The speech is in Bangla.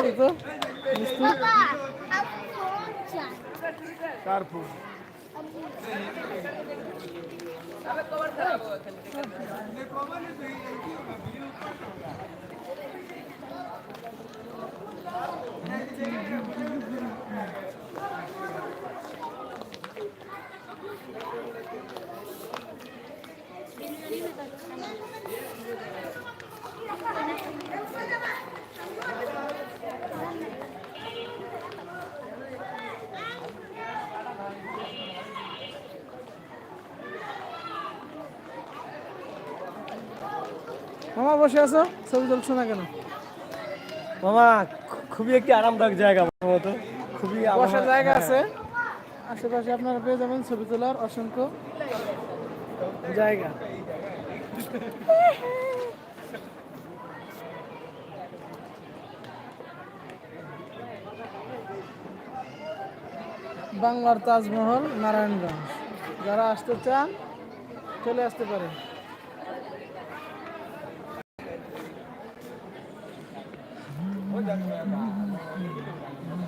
oldu? Baba, Karpuz. Karpuz. মামা বসে আছো? ছবি তুলছো না কেন? মামা খুবই একটি আরামদায়ক জায়গা মতো। খুবই বসার জায়গা আছে। আশেপাশে আপনারা পেয়ে যাবেন ছবি তোলার অসংখ্য জায়গা। বাংলার তাজমহল নারায়ণগঞ্জ। যারা আসতে চান চলে আসতে পারে まあ。